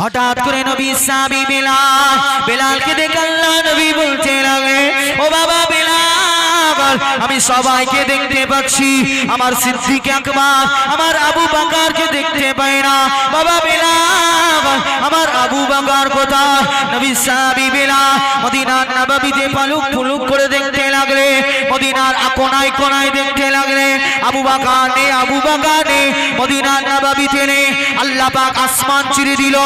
হঠাৎ করে নবী সাবি বেলাল, বেলালকে দেখে আল্লাহ নবী বলতে লাগে ও বাবা বেলাল, আমি সবাইকে দেখতে পাচ্ছি, আমার সিদ্দিক আকবর, আমার আবু বাকারকে দেখতে পাই না। বাবা বেলাল আমার আবু বাঙ্গার কথা নবী বেলাল মদিনার নবাবিতে পালুক ফুলুক করে দেখতে লাগলে, মদিনার কোনায় কোনায় দেখতে লাগলে, আবু বাকার নে, আবু বাকার নে, মদিনার নবাবিতে নে, আল্লাহ পাক আসমান চিরে দিল,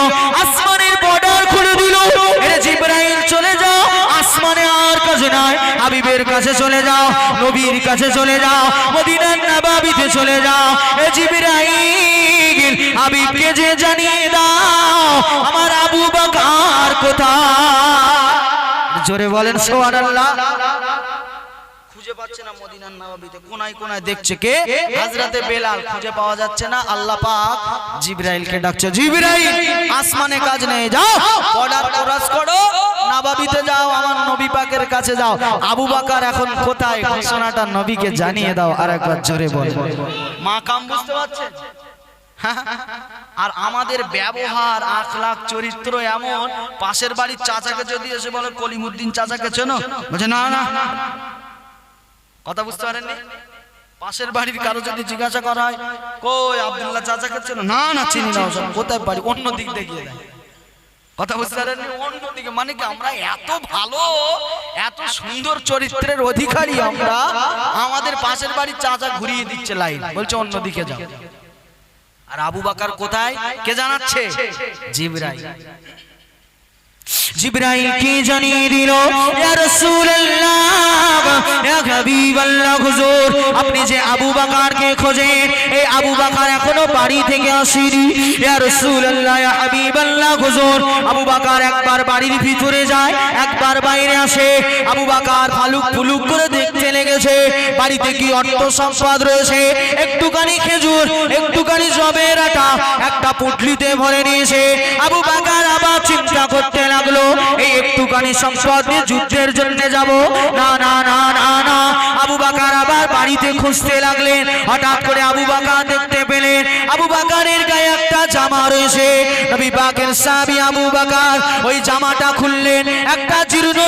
আসমানের বর্ডার খুলে দিল। এরে জিব্রাইল চলে যাও। আসমানে আর কাছে নাই। হাবিবের কাছে চলে যাও, নবীর কাছে চলে যাও, মদিনার নবাবিতে চলে যাও। এ জিব্রাইল, হাবিবকে যে জানিয়ে দাও, আমার আবু বাকার কোথায়? জোরে বলেন, সুবহানাল্লাহ। খুঁজে পাচ্ছে না মদিনার নবাবিতে কোনায় কোনায় দেখছে কে? হাজরাতে বেলাল খুঁজে পাওয়া যাচ্ছে না। আল্লাহ পাক জিবরাইলকে ডাকছে জিবরাইল আসমানে কাজ নেই যাও বর্ডার ক্রস করো নবাবিতে যাও আমার নবী পাকের কাছে যাও। আবু বকর এখন কোথায়? ঘোষণাটা নবীকে জানিয়ে দাও আরেকবার জোরে বল। মা কাম বুঝতে পারছেন আর আমাদের ব্যবহার আখলাখ চরিত্র এমন পাশের বাড়ির চাচাকে যদি এসে বলে কলিমুদ্দিন চাচাকে চেনো? বলছে না না। কথা বুঝতে পারেননি? পাশের বাড়ির কারও যদি জিজ্ঞাসা করা হয় কই আব্দুল্লাহ চাচাকে চেনো না না চিনি না ওসব কোথায় বাড়ি? অন্য দিক দেখিয়ে দেয়। কথা বুঝতে পারেননি? অন্যদিকে মানে কি আমরা এত ভালো এত সুন্দর চরিত্রের অধিকারী আমরা আমাদের পাশের বাড়ির চাচা ঘুরিয়ে দিচ্ছে লাইন। বলছে অন্যদিকে যাও। আর আবু বাকার কোথায়? কে জানাচ্ছে? জিবরাই জিব্রাইল কি জানিয়ে দিল ইয়া রাসূলুল্লাহ ইয়া হাবিবাল্লাহ হুজুর, আপনি যে আবু বকরকে খোঁজেন, এই আবু বকর এখনও বাড়ি থেকে আসেনি। ইয়া রাসূলুল্লাহ ইয়া হাবিবাল্লাহ হুজুর, আবু বকর একবার বাড়ির ভিতরে যায়, একবার বাইরে আসে। আবু বকর ফালুক ফুলুক করে দেখতে লেগেছে, বাড়িতে কি অর্থ সম্পদ রয়েছে? একটুখানি খেজুর, একটুখানি জবের আটা, একটা পুটলিতে ভরে নিয়েছে। আবু বকর আবার চিন্তা করতে লাগল এই একটুখানি সম্পদ নিয়ে যুদ্ধের জন্য যাব। না না না না না, আবু বাকার আবার বাড়িতে খুঁজতে লাগলেন। হঠাৎ করে আবু বাকার দেখতে পেলেন। আবু বাকারের গায়ে একটা জামা রয়েছে। নবী পাকের সাহাবী আবু বাকার ওই জামাটা খুললেন। একটা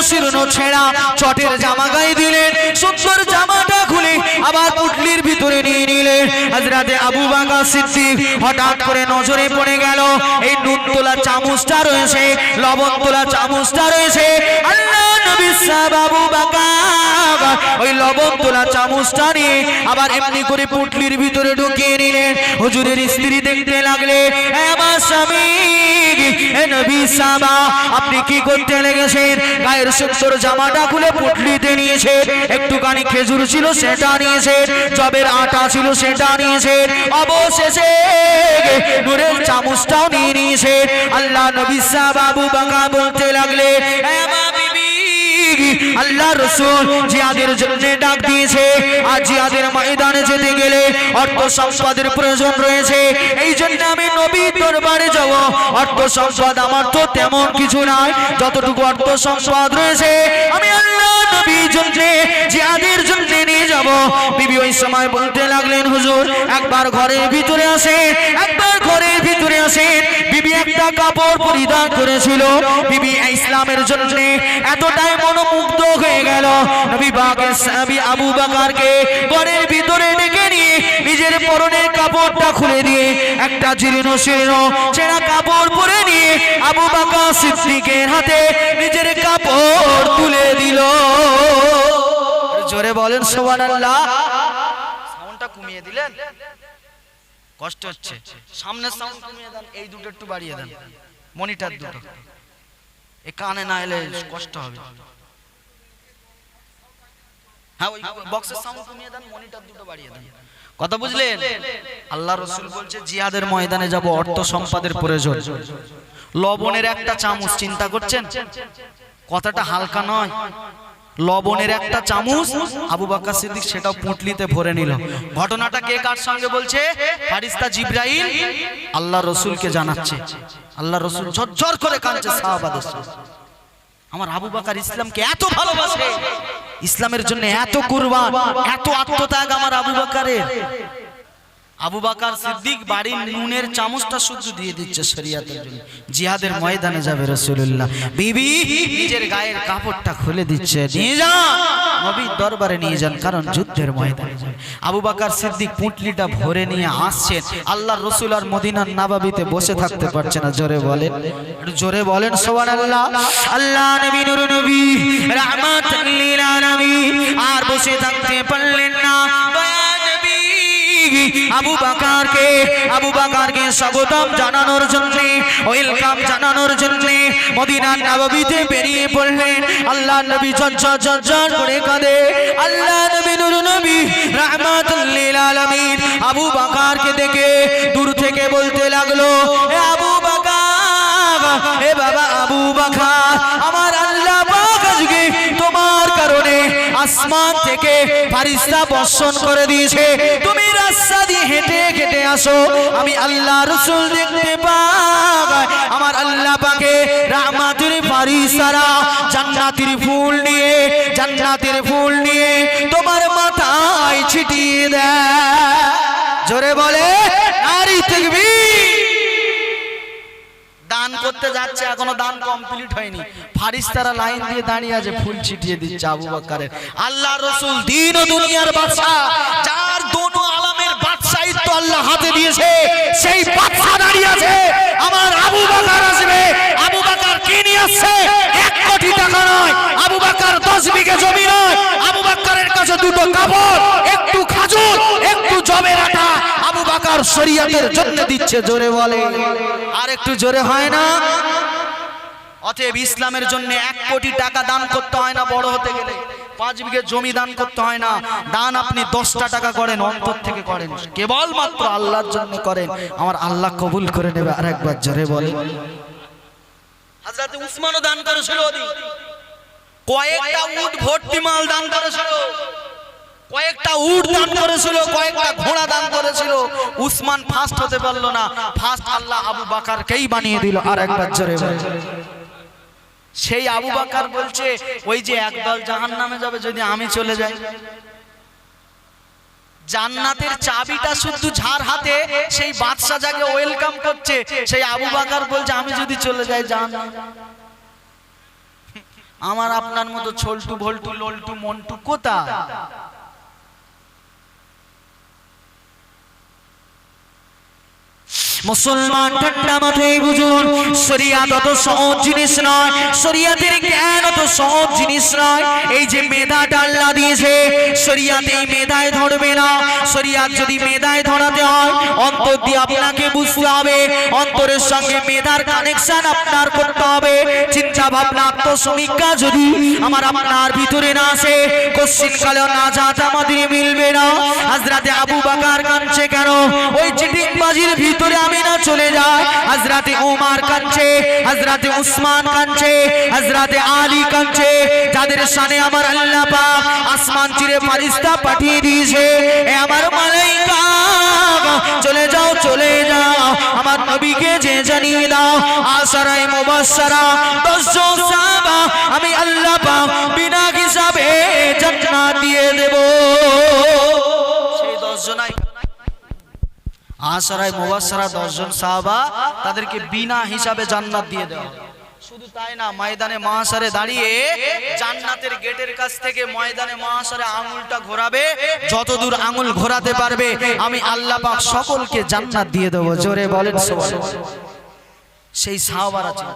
শীর্ণ ছেঁড়া, চটের জামা গায়ে দিলেন সুন্দর জামাটা খুলে আবার পুটলির ভিতরে নিয়ে নিলেন হাজরাতে আবু বাগা সিদ্দিক হঠাৎ করে নজরে পড়ে গেল, এই নুন তোলা চামচটা রয়েছে, লবণ তোলা চামচটা রয়েছে। আল্লাহ নবী সাহেব আবু বাকার ওই লবণ তোলা চামচটা নিয়ে আবার এমনি করে পুটলির ভিতরে ঢুকিয়ে নিলেন। হুজুরের স্ত্রী দেখতে লাগলে আমার স্বামী আপনি কি করতে লেগেছেন? গায়ের সুন্দর জামাটা খুলে পুটলিতে নিয়েছে একটুখানি খেজুর ছিল সেটা নিয়েছে জবের আটা ছিল সেটা নিয়েছে অবশেষে নূরের চামচটাও নিয়ে নিয়েছে আল্লাহ নবী সাহাব আবু বাকা বলতে লাগলে "এ মা বিবি, আল্লাহ রসুল জিয়াদের জন্য ডাক দিয়েছে। আর জিয়াদের ময়দানে যেতে গেলে অর্থ সম্পদের প্রয়োজন রয়েছে। এই জন্য আমি নবী দরবারে যাব। অর্থ সম্পদ আমার তো তেমন কিছু নাই। যতটুকু অর্থ সম্পদ রয়েছে, আমি আল্লাহ নবীর জন্য জিয়াদের জন্য নিয়ে যাব। বিবি ওই সময় বলতে লাগলেন, হুজুর, একবার ঘরের ভিতরে আসে একবার ঘরের ভিতরে আসেন। বিবি একটা কাপড় পরিধান করেছিল। বিবি ইসলামের জন্য এতটাই মনোমুগ্ধ হয়ে গেল। আবু বাকারকে ঘরের ভিতরে ডেকে নিয়ে নিজের পরনের কাপড়টা খুলে দিয়ে একটা জীর্ণ শীর্ণ ছেঁড়া কাপড় পরে নিয়ে আবু বাকা সিদ্দিকের হাতে নিজের কাপড় তুলে দিল। জোরে বলেন, সুবহানাল্লাহ। সাউন্ডটা কমিয়ে দিলেন? কষ্ট হচ্ছে। দেন, এই দুটো একটু বাড়িয়ে দেন। মনিটর দুটো। এ কানে না এলে কষ্ট হবে। হ্যাঁ কথা বুঝলেন? আল্লাহ রসুল বলছে, জিহাদের ময়দানে যাব, অর্থ সম্পাদের প্রয়োজন। লবণের একটা চামচ, চিন্তা করছেন? কথাটা হালকা নয়। লবণের একটা চামচ, আবু বাক্কা সিদ্দিক সেটাও পুঁটলিতে ভরে নিল। ঘটনাটা কে কার সঙ্গে বলছে? ফারিস্তা জিব্রাইল, আল্লাহ রসুলকে জানাচ্ছে। আল্লাহ রসুল ঝরঝর করে কাঁদছে, সাহাবাদের। আমার আবু বাকার ইসলামকে এত ভালোবাসে। ইসলামের জন্য এত কুরবান, এত আত্মত্যাগ আমার আবু বাকারের। আবু বাকার সিদ্দিক বাড়ির নুনের চামচটা শুদ্ধ দিয়ে দিচ্ছে শরিয়াতের জন্য। জিহাদের ময়দানে যাবে রসুল্লাহ বিবি নিজের গায়ের কাপড়টা খুলে দিচ্ছে। নিয়ে যান। নবীর দরবারে নিয়ে যান, কারণ যুদ্ধের ময়দানে আবু বাকার সিদ্দিক পুঁটলিটা ভরে নিয়ে আসছেন। আল্লাহ রসুল আর মদিনার নাবাবিতে বসে থাকতে পারছে না। জোরে বলেন। জোরে বলেন সোহান আল্লাহ আল্লাহ নবী, নুর নবী, রাহমাতুল লিল আলামিন। আর বসে থাকতে পারলেন না। আবু বাকারকে আবু বাকারকে স্বাগতম জানানোর জন্য, ওয়েলকাম জানানোর জন্য মদিনার নববীতে বেরিয়ে পড়লেন। আল্লাহ নবী চঞ্চল চঞ্চল করে কাঁদে। আল্লাহ নবী নুর নবী, রাহমাতুল লিল আলামিন আবু বাকারকে দেখে দূর থেকে বলতে লাগল আসমান থেকে ফারিস্তা বর্ষণ করে দিয়েছে। তুমি রাস্তা দিয়ে হেঁটে হেঁটে আসো। আমি আল্লাহ রসুল দেখতে পাই। আমার আল্লাহ পাকে রাহমাতুর ফারিস্তারা জান্নাতের ফুল নিয়ে, জান্নাতের ফুল নিয়ে তোমার মাথায় ছিটিয়ে দেয়। জোরে বলে, নারী তাকবীর করতে যাচ্ছে, এখনও দান কমপ্লিট হয়নি। ফারিস্তারা লাইন দিয়ে দাঁড়িয়ে আছে, ফুল ছিটিয়ে দিচ্ছে আবু বাকারের আল্লাহ রসুল দিন ও দুনিয়ার বাদশা যার দোনো আলামের বাদশাহিত্ব আল্লাহ হাতে দিয়েছে, সেই বাদশা দাঁড়িয়ে আছে। আমার আবু বাকার আসবে। আবু বাকার কি নিয়ে আসছে? এক কোটি টাকা নয়। আবু বাকার দশ বিঘে জমি নয়। আবু বাকারের কাছে দুটো কাপড়, একটু খাজুর, একটু বাকার শরিয়াতের জন্য দিচ্ছে, জোরে বলে। আর একটু জোরে হয় না? অতএব ইসলামের জন্য এক কোটি টাকা দান করতে হয় না, বড় হতে গেলে। পাঁচ বিঘে জমি দান করতে হয় না। দান আপনি দশটা টাকা করেন, অন্তর থেকে করেন। কেবল মাত্র আল্লাহর জন্য করেন। আমার আল্লাহ কবুল করে নেবে, আর একবার জোরে বলে। হাজরাতে উসমানও দান করেছিল কয়েকটা উট ভর্তি মাল দান করেছিল। কয়েকটা উট দান করেছিল, কয়েকটা ঘোড়া দান করেছিল। উসমান ফার্স্ট হতে পারল না। ফার্স্ট আল্লাহ আবু বাকারকেই বানিয়ে দিল আর একবার জোরে সেই আবু বাকার বলছে, ওই যে একদল জাহান নামে যাবে, যদি আমি চলে যাই। জান্নাতের চাবিটা শুধু ঝাড় হাতে সেই বাদশা যাকে ওয়েলকাম করছে, সেই আবু বাকার বলছে, আমি যদি চলে যাই জান আমার আপনার মতো ছোলটু ভল্টু লল্টু মন্টু কোথায়? মুসলমান ঠান্ডা মাথায় বুঝুন, শরিয়াত অত সহজ জিনিস নয়, শরিয়াতের জ্ঞান অত সহজ জিনিস নয়। এই যে মেধাটা আল্লাহ দিয়েছে, শরিয়াত মেধায় ধরবে না। শরিয়াত যদি মেধায় ধরাতে হয়, অন্তর দিয়ে আপনাকে বুঝতে হবে, অন্তরের সঙ্গে মেধার কানেকশন আপনার করতে হবে। চিন্তা ভাবনা, আত্মসমীক্ষা যদি আমার আপনার ভিতরে না আসে, কোশ্চিন কালে নাজাত আমাদের মিলবে না। হাজরাতে আবু বাকার কাঁদছে কেন? ওই চিটিং বাজির ভিতরে আমি চলে যাই হাজরাতে ওমার কাঁদছে হাজরাতে উসমান কাঁদছে হাজরাতে আলী কাঁদছে। যাদের সানে আমার আল্লাহ পাক আসমান চিরে ফারিস্তা পাঠিয়ে দিয়েছে, এ আমার মালাইকা, চলে যাও চলে যাও। আমার নবীকে যে জানিয়ে দাও আশারাই মুবাশশারা, দশজন সাহাবা আমি আল্লাহ পাক বিনা হিসাবে জান্নাত দিয়ে দেব। সেই দশ জনাই আশারায় মুবাসারা দশজন সাহাবা তাদেরকে বিনা হিসাবে জান্নাত দিয়ে দেওয়া শুধু তাই না, ময়দানে মহাসারে দাঁড়িয়ে জান্নাতের গেটের কাছ থেকে ময়দানে মহাসারে আঙুলটা ঘোরাবে, যতদূর আঙুল ঘোরাতে পারবে, আমি আল্লাহ পাক সকলকে জান্নাত দিয়ে দেবো। জোরে বলেন। সেই সাহাবারা ছিল।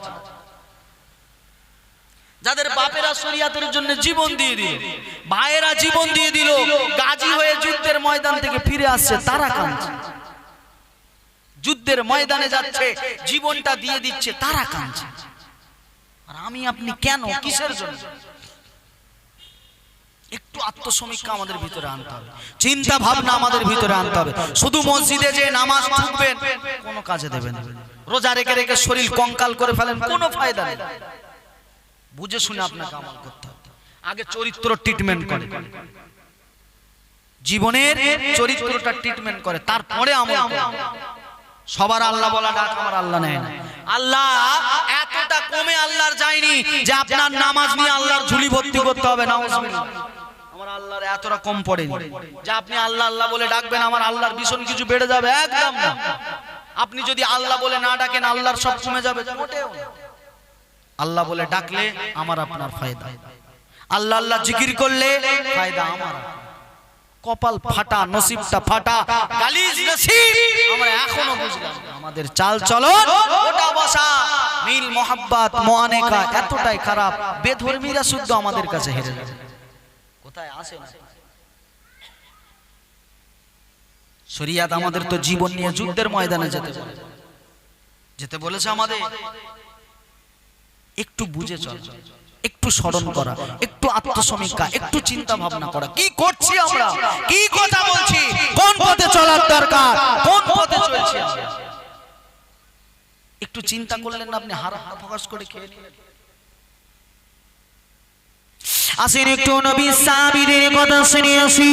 যাদের বাপেরা শরিয়াতের জন্য জীবন দিয়ে দিল, ভাইয়েরা জীবন দিয়ে দিল, গাজী হয়ে যুদ্ধের ময়দান থেকে ফিরে আসছে, তারা কাঁদছে। যুদ্ধের ময়দানে যাচ্ছে, জীবনটা দিয়ে দিচ্ছে, তারা কাঁদছে। আর আমি আপনি কেন? কিসের জন্য? একটু আত্মসমীক্ষা আমাদের ভিতরে আনতে হবে। চিন্তা ভাবনা আমাদের ভিতরে আনতে হবে। শুধু মসজিদে যে নামাজ ঢুকবেন কোনো কাজে দেবেন রোজা রেখে রেখে শরীর কঙ্কাল করে ফেলেন, কোনো ফায়দা নেই। বুঝে শুনে আপনাকে আমল করতে হবে। আগে চরিত্র ট্রিটমেন্ট করে। জীবনের চরিত্রটা ট্রিটমেন্ট করে, তারপরে আমল। সবার আল্লাহ বলা ডাক আমার আল্লাহ নেয় না। আল্লাহ এতটা কমে আল্লাহর যায়নি যে আপনার নামাজ নিয়ে আল্লাহর ঝুলি ভর্তি করতে হবে নামাজ কিছু বেড়ে যাবে, একদম না। আপনি যদি আল্লাহ বলে না ডাকেন, আল্লাহর সব কমে যাবে আল্লাহ বলে ডাকলে আমার আপনার ফায়দা। আল্লাহ আল্লাহ জিকির করলে ফায়দা আমার। কপাল ফাটা, নসিবটা ফাটা, গালিজ নসিব। আমরা এখনও বুঝলাম আমাদের চাল চলন, ওটা বসা, মিল মোহাব্বত মোয়ানেকা এতটাই খারাপ, বেধর্মীরা শুদ্ধ আমাদের কাছে হেরে যায়। কোথায় আসে না? শরিয়াত আমাদের তো জীবন নিয়ে যুদ্ধের ময়দানে যেতে বলে। যেতে বলেছে আমাদের। একটু বুঝে চল। একটু স্মরণ করা একটু আত্মসমীক্ষা একটু চিন্তা ভাবনা করা। কি করছি আমরা? কি কথা বলছি? কোন পথে চলার দরকার? কোন পথে চলছি একটু চিন্তা করলেন আপনি আপনি? হারা ফোকাস করে খেয়ে। আসেন একটু নবী সাহাবীদের কথা শুনে আসি।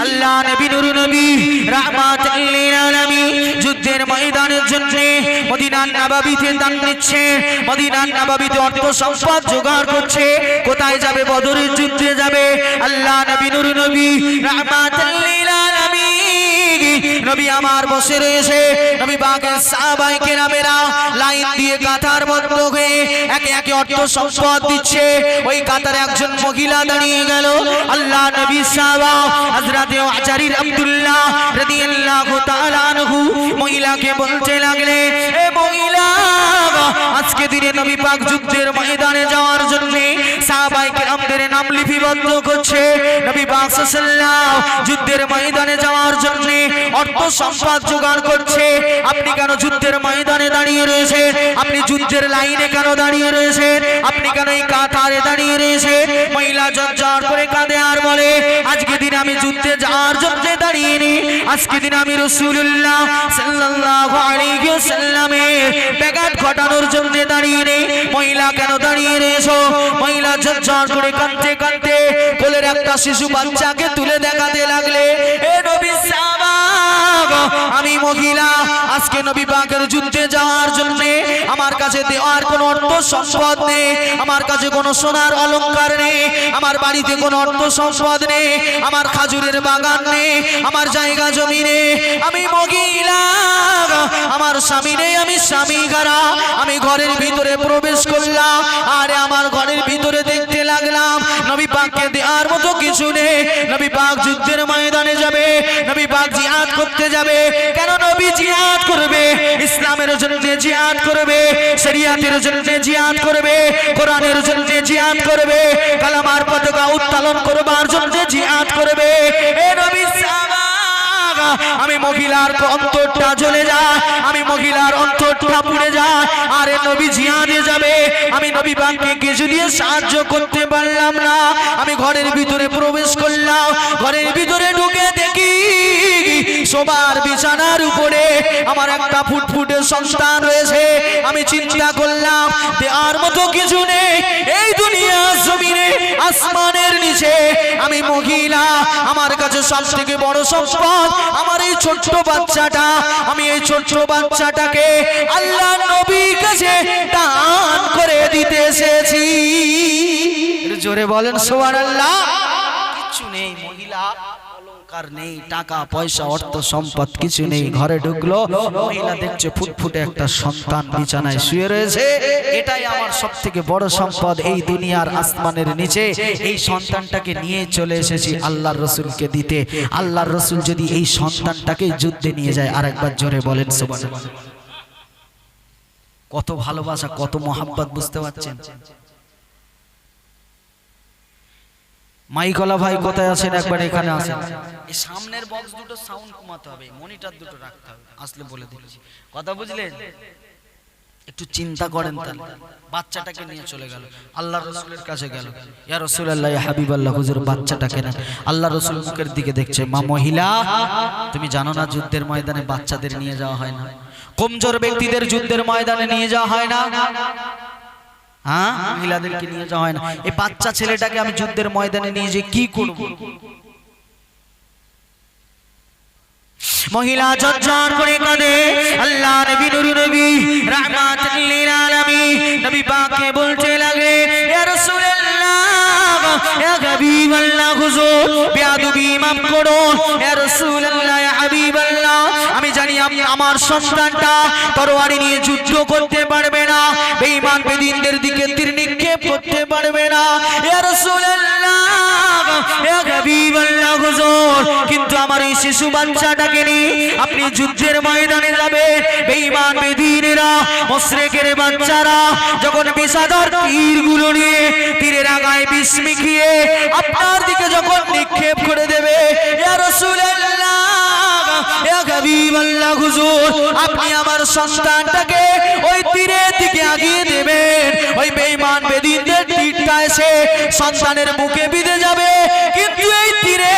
আল্লাহ নবী, নুর নবী, রাহমাত আলামিন, যুদ্ধের ময়দানের জন্য মদিনার নবাবিতে দান নিচ্ছে মদিনার নবাবিতে অর্থ সম্পদ জোগাড় করছে। কোথায় যাবে বদরের যুদ্ধে যাবে? আল্লাহ নবী, নুর নবী, রাহমাত আলামিন নবী আমার বসে রয়েছে। নবী বাগের সাহাবাই কেরামেরা লাইন দিয়ে কাতার বন্ধ হয়ে একে একে অর্থ সম্পদ দিচ্ছে। ওই কাতারে একজন মহিলা দাঁড়িয়ে গেল। আল্লাহ নবী সাহাবা হযরতে আচারির আব্দুল্লাহ রাদিয়াল্লাহু তাআলা আনহু মহিলাকে বলতে লাগলে এ মহিলা, আজকে দিনে নবী পাক যুদ্ধের ময়দানে যাওয়ার জন্য সাহাবাই কেরামদের নাম লিপিবদ্ধ করছে। নবী পাক সাল্লাল্লাহু যুদ্ধের ময়দানে যাওয়ার জন্য অর্থ সম্পদ জোগাড় করছে। আপনি কেন যুদ্ধের ময়দানে দাঁড়িয়ে রয়েছে আপনি যুদ্ধের লাইনে কেন দাঁড়িয়ে রয়েছে আপনি কেন এই কাতারে দাঁড়িয়ে রয়েছে মহিলা জর্জর করে কাঁদে আর বলে, আজকে দিন আমি যুদ্ধে যাওয়ার জন্য দাঁড়িয়ে নি। আজকে দিন আমি রসুল্লাহ সাল্লাল্লাহু ব্যাঘাত ঘটানোর জন্য দাঁড়িয়ে নেই মহিলা কেন দাঁড়িয়ে রয়েছো? মহিলা জর্জর করে কাঁদতে কাঁদতে কোলের একটা শিশু বাচ্চাকে তুলে দেখাতে লাগলে, এ নবী আমি মহিলা, আজকে নবী পাকের যুদ্ধে যাওয়ার জন্য আমার কাছে দেওয়ার কোনো অর্থ সম্পদ নেই, আমার কাছে কোনো সোনার অলংকার নেই, আমার বাড়িতে কোনো অর্থ সম্পদ নেই, আমার খাজুরের বাগান নেই, আমার জায়গা জমি নেই, আমি মহিলা, আমার স্বামী নেই, আমি স্বামী গারা আমি ঘরের ভিতরে প্রবেশ করলাম, আরে আমার ঘরের ভিতরে দেখতে লাগলাম। নবী পাককে দেওয়ার মতো কিছু নেই। নবী পাক যুদ্ধের ময়দানে যাবে। নবী পাক জিহাদ করতে যাবে। কেন নবী জিহাদ করবে? ইসলামের জন্য জিহাদ করবে, শরিয়াতের জন্য জিহাদ করবে, কোরআনের জন্য জিহাদ করবে, কালামার পতাকা উত্তোলন করবার জন্য জিহাদ করবে। এ নবী আমি মহিলার অন্তরটা জ্বলে যায় আমি মহিলার অন্তরটা পুড়ে আরে নবী জিহাদে যাবে। আমি নবী বাংকে কিছু দিয়ে সাহায্য করতে পারলাম না। আমি ঘরের ভিতরে প্রবেশ করলাম। ঘরের ভিতরে ঢুকে দেখি সবার বিছানার উপরে আমার একটা ফুটফুটে সন্তান রয়েছে। আমি চিন্তা করলাম আর মতো কিছু নেই। এই দুনিয়া জমিনে আসমানের নিচে, আমি মহিলা, আমার কাছে সব থেকে বড় সম্পদ, আমার এই ছোট্ট বাচ্চাটা, আমি এই ছোট্ট বাচ্চাটাকে আল্লাহ নবীর কাছে দান করে দিতে এসেছি। জোরে বলেন সোয়ার আল্লাহ কিছু নেই, মহিলা। অলংকার নেই, টাকা, পয়সা, অর্থ, সম্পদ, কিছু নেই, ঘরে ঢুকলো, মহিলা দেখছে ফুটফুটে একটা সন্তান বিছানায় শুয়ে রয়েছে। এটাই আমার বড় সম্পদ এই দুনিয়ার আসমানের নিচে। এই সন্তানটাকে নিয়ে চলে এসেছি আল্লাহর রসুলকে দিতে। আল্লাহর রসুল যদি এই সন্তানটাকে যুদ্ধে নিয়ে যায়, আরেকবার জোরে বলেন। কত ভালোবাসা, কত মোহাব্বত, বুঝতে পারছেন? মাইকলা ভাই কোথায় আছেন? একবার এখানে আসেন। এই সামনের বক্স দুটো সাউন্ড কমাতে হবে মনিটর দুটো রাখতে হবে। আসলে বলে দিচ্ছি। কথা বুঝলেন? একটু চিন্তা করেন তাহলে। বাচ্চাটাকে নিয়ে চলে গেল। আল্লাহ রসুলের কাছে গেল। ইয়া রসুল্লাহ হাবিব আল্লাহ হুজুর বাচ্চাটাকে না আল্লাহ রসুল মুখের দিকে দেখছে মা মহিলা তুমি জানো না যুদ্ধের ময়দানে বাচ্চাদের নিয়ে যাওয়া হয় না? কমজোর ব্যক্তিদের যুদ্ধের ময়দানে নিয়ে যাওয়া হয় না? হ্যাঁ? মহিলাদেরকে নিয়ে যাওয়া হয় না। এই বাচ্চা ছেলেটাকে আমি যুদ্ধের ময়দানে নিয়ে যে কি করব? মহিলা ঝরঝর করে কাঁদে। আল্লাহ নবী, নুরু নবী রাহমাতুল লিল আলামিন নবী পাককে বলতে লাগে ইয়া রাসূলুল্লাহ ইয়া হাবিবাল্লাহ, হুজুর করুন ইয়া রাসূলুল্লাহ ইয়া হাবিবাল্লাহ আমার সন্তানটা তরবারি নিয়ে যুদ্ধ করতে পারবে না, বেঈমান বেদিনদের দিকে তীর নিক্ষেপ করতে পারবে না। ইয়া রাসূলুল্লাহ কিন্তু আমার এই শিশু বাচ্চাটাকে নিয়ে আপনি যুদ্ধের ময়দানে বেদিনেরা বাচ্চারা, যখন বিষাদর তীরগুলো নিয়ে তীরের আগায় বিষ আপনার দিকে যখন নিক্ষেপ করে দেবে, ইয়া রাসূলুল্লাহ ওই তীরের দিকে আগিয়ে দেবেন। ওই বেঈমান বেদিনদের তীরটা এসে সন্তানের বুকে বিঁধে যাবে। কিন্তু এই তীরে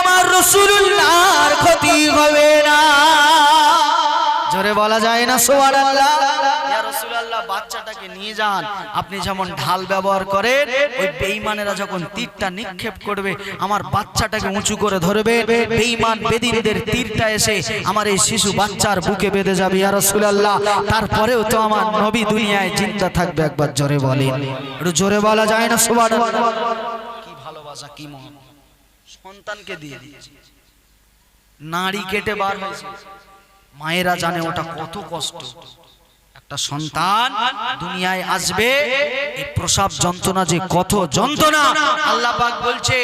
আমার রাসূলুল্লাহর ক্ষতি হবে না। জোরে বলা যায় না সোয়ার রাসূলুল্লাহ বাচ্চাটাকে নিয়ে যান। আপনি যেমন ঢাল ব্যবহার করেন, ওই বেঈমানেরা যখন তীরটা নিক্ষেপ করবে, আমার বাচ্চাটাকে উঁচু করে ধরবে, বেঈমান বেদিনদের তীরটা এসে আমার এই শিশু বাচ্চার বুকে বেঁধে যাবে, ইয়া রাসূলুল্লাহ। তারপরেও তো আমার নবী দুনিয়ায় চিন্তা থাকবে, একবার জোরে বলেন। একটু জোরে বলা যায় না, সুবহানাল্লাহ? কি ভালোবাসা, কি মন। সন্তানকে দিয়ে দিয়েছে। নাড়ি কেটে বার হয়েছে। মায়েরা জানে ওটা কত কষ্ট। একটা সন্তান দুনিয়ায় আসবে, এই প্রসাব যন্ত্রণা যে কত যন্ত্রণা, আল্লাহ পাক বলছে,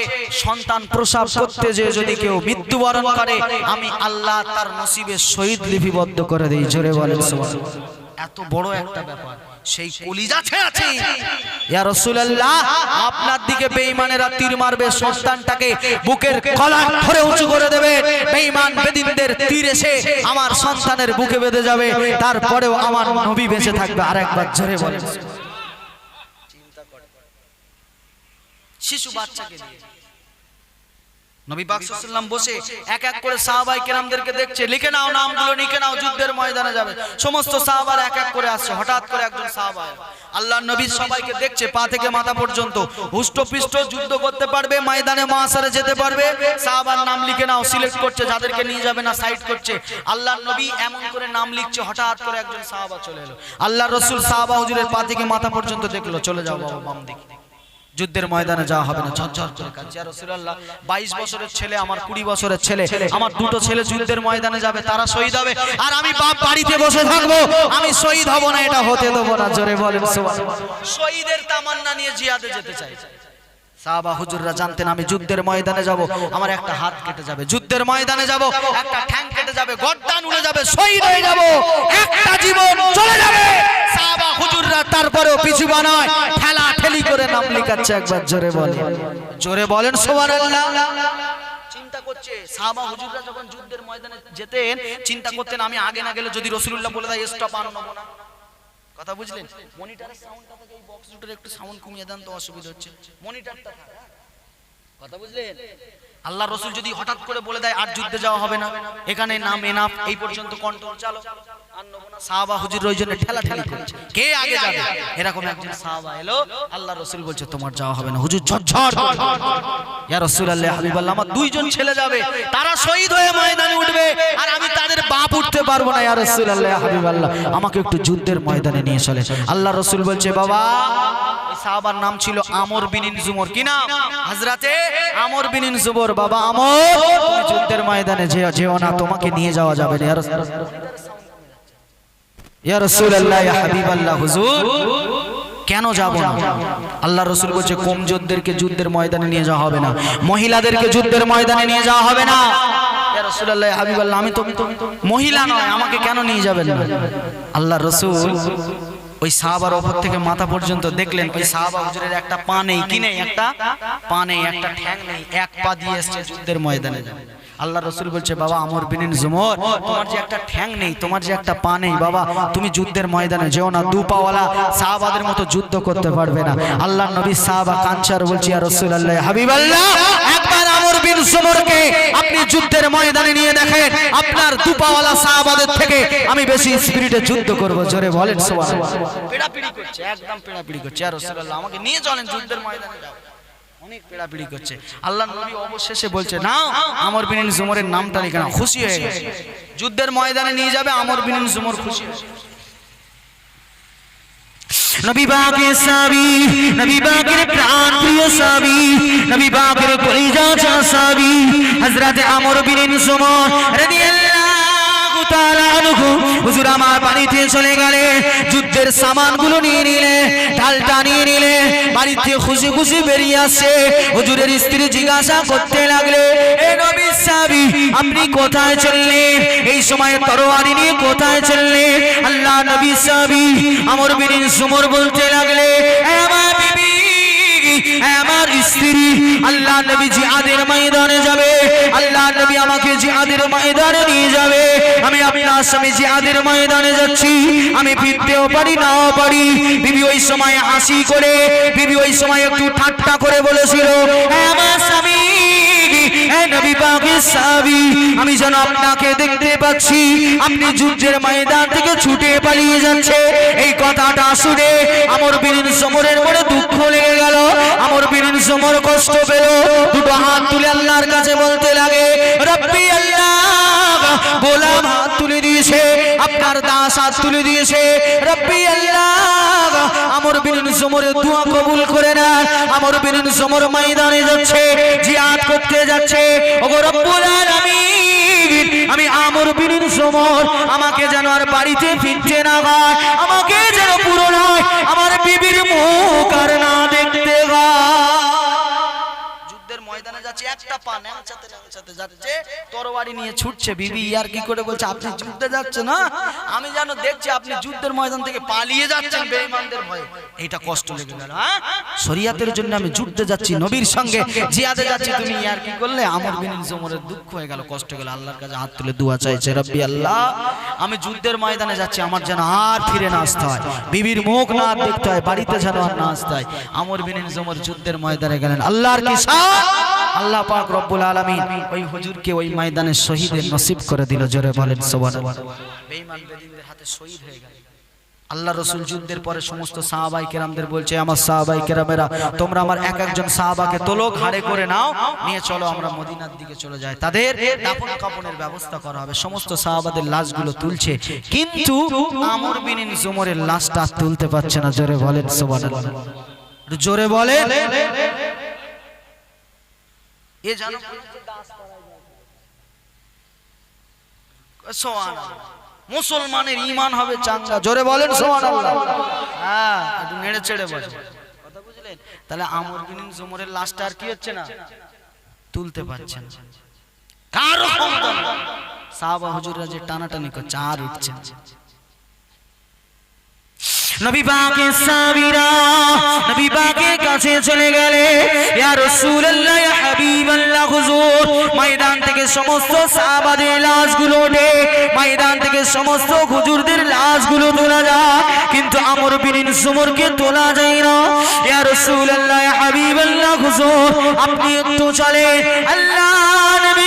সন্তান প্রসাব করতে যে যদি কেউ মৃত্যুবরণ করে, আমি আল্লাহ তার নসিবে শহীদ লিপিবদ্ধ করে দেই, জোরে বলেন। এত বড় একটা ব্যাপার সেই কলিজাছে আছে ইয়া রাসূলুল্লাহ আপনার দিকে বেঈমানেরা তীর মারবে সন্তানটাকে বুকের কলা ধরে উঁচু করে দেবে। বেঈমান বেদিনদের তীর এসে আমার সন্তানের বুকে বেঁধে যাবে। তারপরেও আমার নবী বেঁচে থাকবে আরেকবার জোরে বলেন। চিন্তা করে শিশু বাচ্চাকে দিয়ে নবী পাক সাল্লাম বসে এক এক করে সাহাবাই কেরামদেরকে দেখছে লিখে নাও নামগুলো লিখে নাও যুদ্ধের ময়দানে যাবে। সমস্ত সাহাবার এক এক করে আসছে হঠাৎ করে একজন নবী সবাইকে দেখছে পা থেকে মাথা পর্যন্ত। হুষ্টপিষ্ট যুদ্ধ করতে পারবে ময়দানে মহাসারে যেতে পারবে। সাহাবার নাম লিখে নাও সিলেক্ট করছে যাদেরকে নিয়ে যাবে না সাইড করছে। আল্লাহর নবী এমন করে নাম লিখছে হঠাৎ করে একজন সাহাবা চলে এলো। আল্লাহ রসুল সাহাবা হুজুরের পা থেকে মাথা পর্যন্ত দেখল চলে যাও বাবা বাম দিকে। যুদ্ধের ময়দানে যাওয়া হবে না। ঝরঝর করে কাঁদছে। আর রাসূলুল্লাহ 22 বছরের ছেলে, আমার 20 বছরের ছেলে, আমার দুটো ছেলে যুদ্ধের ময়দানে যাবে, তারা শহীদ হবে। আর আমি বাপ বাড়িতে বসে থাকব। আমি শহীদ হব না, এটা হতে দেব না। জোরে বলেন, সুবহানাল্লাহ। শহীদের তামান্না নিয়ে জিহাদে যেতে চাই। সাহাবা হুজুররা জানতেন, আমি যুদ্ধের ময়দানে যাব, আমার একটা হাত কেটে যাবে, যুদ্ধের ময়দানে যাব, একটা ঠ্যাং কেটে যাবে, গর্দান উড়ে যাবে, শহীদ হয়ে যাব, একটা জীবন চলে যাবে। সাহাবা হুজুররা তারপরেও পিছু বানায়, ঠেলা ঠেলি করে নাম লিখাচ্ছে একবার, জোরে বলে জোরে বলেন, সুবহানাল্লাহ। চিন্তা করছে, সাহাবা হুজুররা যখন যুদ্ধের ময়দানে যেতেন, চিন্তা করতেন, আমি আগে না গেলে যদি রসুলুল্লাহ বলে দেয় স্টপ আর না। কথা বুঝলেন মনিটরের সাউন্ডটা থেকে এই বক্স দুটোর একটু সাউন্ড কমিয়ে দেন তো অসুবিধা হচ্ছে মনিটরটা? কথা বুঝলেন আল্লাহ রসুল যদি হঠাৎ করে বলে দেয়, আর যুদ্ধে যাওয়া হবে না এখানে নাম এনাফ এই পর্যন্ত কন্ট্রোল চালো। সাহাবা হুজুর ওই জন্য ঠেলা ঠেলি করছে। কে আগে যাবে? এরকম একজন সাহাবা এলো আল্লাহ রসুল বলছে তোমার যাওয়া হবে না। হুজুর ঝরঝর ইয়া রাসূলুল্লাহ হাবিবাল্লাহ আমার দুইজন ছেলে যাবে। তারা শহীদ হয়ে ময়দানে উঠবে আর আমি তাদের বাপ উঠতে পারব না ইয়া আমাকে একটু যুদ্ধের ময়দানে নিয়ে চলে। আল্লাহ রসুল বলছে বাবা সাহাবার নাম ছিল আমর বিনিন জুমর। কি নাম? হযরতে আমর বিনিন জুবর বাবা আমর যুদ্ধের ময়দানে যেও যেও না তোমাকে নিয়ে যাওয়া যাবে না ইয়া রাসূলুল্লাহ, ইয়া হাবিবাল্লাহ, হুজুর, কেন যাব না? আল্লাহ রসুল বলছে কমজোরদেরকে যুদ্ধের ময়দানে নিয়ে যাওয়া হবে না। মহিলাদেরকে যুদ্ধের ময়দানে নিয়ে যাওয়া হবে না। রাসূলুল্লাহ, ইয়া হাবিবাল্লাহ, আমি তো মহিলা নয়, আমাকে কেন নিয়ে যাবেন না? আল্লাহ রসুল ওই সাহাবার ওপর থেকে মাথা পর্যন্ত দেখলেন, ওই সাহাবা হুজুরের একটা পা নেই, কি নেই একটা? পা নেই, একটা ঠ্যাং নেই, এক পা দিয়ে এসছে যুদ্ধের ময়দানে। আল্লাহ রসুল বলছে, বাবা, আমর বিনিন জুমর, তোমার যে একটা ঠ্যাং নেই, তোমার যে একটা পা নেই, বাবা, তুমি যুদ্ধের ময়দানে যেও না দু পাওয়ালা সাহাবাদের মতো যুদ্ধ করতে পারবে না। আল্লাহ নবী সাহাবা কাঞ্চার বলছি আর রসুল আল্লাহ হাবিব আল্লাহ বিন আপনি যুদ্ধের ময়দানে নিয়ে দেখেন, আপনার দু সাহাবাদের থেকে আমি বেশি স্পিরিটে যুদ্ধ করব। জোরে বলেন করছে, একদম করছে। আর আমাকে নিয়ে চলেন যুদ্ধের ময়দানে যাও। অনেক পেড়াপিড়ি করছে। আল্লাহ নবী অবশেষে বলছে না আমর বিন জুমরের নামটা লিখে খুশি হয়ে গেছে। যুদ্ধের ময়দানে নিয়ে যাবে আমর বিন জুমর খুশি নবী বাগের সাবি নবী বাগের প্রাণ প্রিয় সাবি নবী বাগের কলিজা চা সাবি হযরত আমর বিন সুমর রাদিয়াল্লাহু তাআলা আনহু হুজুর আমার বাড়িতে চলে গেলে যুদ্ধের নিয়ে নিলে ঢালটা নিয়ে নিলে বাড়িতে খুশি খুশি বেরিয়ে আসছে হুজুরের স্ত্রী জিজ্ঞাসা করতে লাগলে কোথায় এই সময় তরোয়ারি নিয়ে কোথায় আল্লাহ নবী সাবি আমর বিন সুমর বলতে লাগলে, এ নবী জিহাদের ময়দানে যাবে। আল্লাহ নবী আমাকে জিহাদের ময়দানে নিয়ে যাবে। আমি আপনার স্বামী জিহাদের ময়দানে যাচ্ছি। আমি ফিরতেও পারি, নাও পারি। বিবি ওই সময় হাসি করে, বিবি ওই সময় একটু ঠাট্টা করে বলেছিল আমার স্বামী। নবী পাকের আমি যেন আপনাকে দেখতে পাচ্ছি। আপনি যুদ্ধের ময়দান থেকে ছুটে পালিয়ে যাচ্ছে। এই কথাটা শুনে আমর বিন সমরের মনে দুঃখ লেগে গেল। আমর বিন সমর কষ্ট পেল। দুটো হাত তুলে আল্লাহর কাছে বলতে লাগে, রব্বি আল্লাহ, গোলাম হাত তুলে দিয়েছে, আপনার দাস হাত তুলে দিয়েছে। রব্বি আল্লাহ, আমর বিন সমরের দোয়া কবুল করে না আমর বিন সমর ময়দানে যাচ্ছে। জিহাদ যাচ্ছে। আমি আমর বিন সমর আমাকে যেন আর বাড়িতে ফিরতে না হয় যাচ্ছে একটা পা ন্যাংচাতে ন্যাংচাতে যাচ্ছে, তরবারি নিয়ে ছুটছে বিবি ইয়ার কি করে বলছে, আপনি যুদ্ধে যাচ্ছে না আমি যেন দেখছি আপনি যুদ্ধের ময়দান থেকে পালিয়ে যাচ্ছেন বেঈমানদের ভয়ে। এইটা কষ্ট লেগে গেল হ্যাঁ? শরিয়াতের জন্য আমি যুদ্ধে যাচ্ছি, নবীর সঙ্গে জিয়াদে যাচ্ছি তুমি ইয়ার কি করলে? আমার বিন জমরের দুঃখ হয়ে গেল, কষ্ট গেল, আল্লাহর কাছে হাত তুলে দোয়া চাইছে, রব্বি আল্লাহ, আমি যুদ্ধের ময়দানে যাচ্ছি, আমার যেন আর ফিরে না আসতে হয়। বিবির মুখ না দেখতে হয়, বাড়িতে যেন আর না আসতে হয়। আমর বিন জমর যুদ্ধের ময়দানে গেলেন, আল্লাহর কি সাথ? আল্লাহ পাক রব্বুল আলামিন ওই হুজুরকে ওই ময়দানে শহীদের নসিব করে দিল, জোরে বলেন সুবহানাল্লাহ। বেঈমান বেদিনদের হাতে শহীদ হয়ে গেল। আল্লাহ রসুল যুদ্ধের পরে সমস্ত সাহাবাই কেরামদের বলছে, আমার সাহাবাই কেরামেরা, তোমরা আমার এক একজন সাহাবাকে তোলো ঘাড়ে করে নাও, নিয়ে চলো আমরা মদিনার দিকে চলে যাই। তাদের দাপন কাপনের ব্যবস্থা করা হবে। সমস্ত সাহাবাদের লাশগুলো তুলছে। কিন্তু আমর বিনিন জুমরের লাশটা তুলতে পারছে না, জোরে বলেন সুবহানাল্লাহ। জোরে বলেন। এ মুসলমানের ইমান হবে চাঙ্গা। জোরে বলেন সোয়ান হ্যাঁ একটু নেড়ে চেড়ে বলে কথা বুঝলেন? তাহলে আমর বিন জুমরের লাশটা আর কি হচ্ছে না? তুলতে পারছেন। কারও। সাহাবা হুজুররা যে টানাটানি করছে আর উঠছেন। নবী সাবিরা কাছে চলে গেলে, ইয়া রাসূলুল্লাহ, ইয়া হাবিবাল্লাহ, হুজুর, ময়দান থেকে সমস্ত সাহাবাদের লাশগুলো ময়দান থেকে সমস্ত হুজুরদের লাশগুলো তোলা যায় কিন্তু আমর বিন সুমরকে তোলা যায় না। ইয়া রাসূলুল্লাহ, ইয়া হাবিবাল্লাহ, হুজুর, আপনি একটু চলে আল্লাহ নবী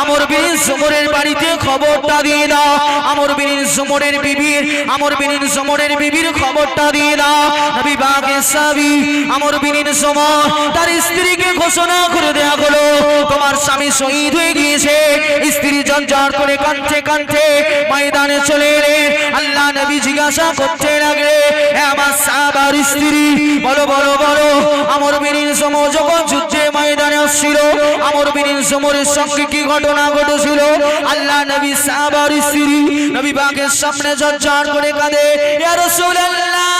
আমর বিন সুমরের বাড়িতে খবরটা দিয়ে দাও। আমর বিন সুমরের বিবির, আমর বিন সুমরের বিবির খবরটা দিয়ে দাও। নবী পাকের সাবি আমর বিন সুমর তার স্ত্রীকে ঘোষণা করে দেয়া হলো, তোমার স্বামী শহীদ হয়ে গিয়েছে। স্ত্রী জঞ্জার করে কাঁদতে কাঁদতে ময়দানে চলে এলে আল্লাহ নবী জিজ্ঞাসা করতে লাগলে, "এ আমার সাহাবার স্ত্রী? বলো বলো বলো। আমর বিনিন সম যখন যুদ্ধে ময়দানে আসছিল, আমর বিনিন সমরের সঙ্গে কি ঘটনা ঘটেছিল। আল্লাহ নবী সাহাবার স্ত্রী নবী বাগের সামনে জঞ্জার করে কাঁদে, ইয়া রাসূলুল্লাহ,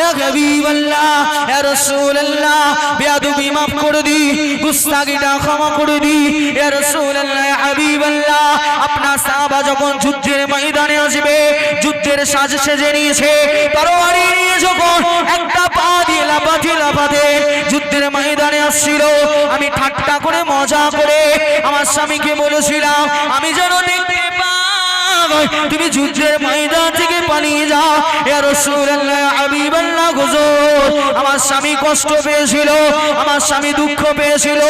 ইয়া হাবিবাল্লাহ, ইয়া রাসূলুল্লাহ, বেয়াদবি মাফ করে দি, গুস্তাগিটা ক্ষমা করে দি, ইয়া রাসূলুল্লাহ, ইয়া হাবিবাল্লাহ। আপনার সাহাবা যখন যুদ্ধের ময়দানে আসবে, যুদ্ধের সাজ সেজে নিয়েছে তরবারি নিয়ে যখন একটা পা দিয়ে লাফাতে লাফাতে যুদ্ধের ময়দানে আসছিল, আমি ঠাট্টা করে মজা করে আমার স্বামীকে বলেছিলাম আমি যেন দেখতে তুমি যুদ্ধের ময়দান থেকে পালিয়ে যাও আমার স্বামী কষ্ট পেয়েছিল, আমার স্বামী দুঃখ পেয়েছিল।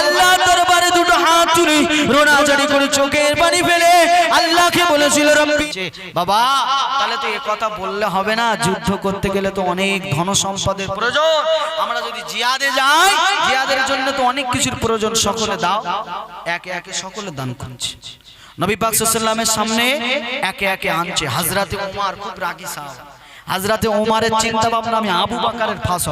আল্লাহ দরবারে দুটো হাত তুলি রোনাজারি করে চোখের পানি ফেলে আল্লাহকে বলেছিল, রব্বি বাবা, তাহলে তো এ কথা বললে হবে না। যুদ্ধ করতে গেলে তো অনেক ধন সম্পদের প্রয়োজন। আমরা যদি জিয়াদে যাই জিয়াদের জন্য তো অনেক কিছুর প্রয়োজন। সকলে দাও। একে একে সকলে দান করছে। নবী পাক সাল্লামের সামনে একে একে আনছে। হাজরাতে ওমর খুব রাগী সাহেব হাজরাতে ওমারের চিন্তা ভাবনা আমি আবু বাকারের ফাঁস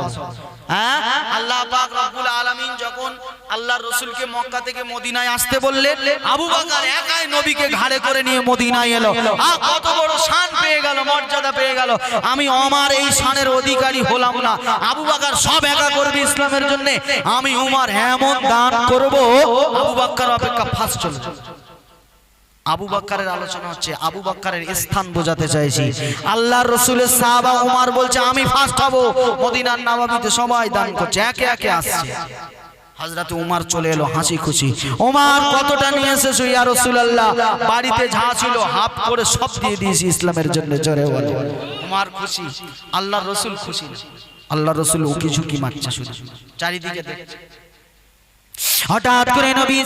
হ্যাঁ? আল্লাহ পাক রব্বুল আলামিন যখন আল্লাহর রসুলকে মক্কা থেকে মদিনায় আসতে বললেন আবু বাকার একাই নবীকে ঘাড়ে করে নিয়ে মদিনায় এলো। আহ, কত বড় শান পেয়ে গেল মর্যাদা পেয়ে গেল। আমি আমার এই শানের অধিকারী হলাম না। আবু বাকার সব একা করবে ইসলামের জন্য। আমি উমার এমন দান করব। আবু বাক্কার অপেক্ষা যাবে। আবু বাক্কারের আলোচনা হচ্ছে আবু বাক্কারের স্থান বোঝাতে চাইছি। আল্লাহর রসুলের সাহাবা উমার বলছে আমি ফার্স্ট হব। মদিনার নাবাবিতে সবাই দান করছে একে একে আসছে। হাজরাতে উমার চলে এলো হাসি খুশি। উমার কতটা নিয়ে এসেছ ইয়া রাসূলুল্লাহ? বাড়িতে যা ছিল হাফ করে সব দিয়ে দিয়েছি ইসলামের জন্য জোরে বলে। উমার খুশি আল্লাহর রসুল খুশি আল্লাহর রসুল উকি ঝুঁকি মারছে শুধু চারিদিকে দেখছে। হঠাৎ করে নবী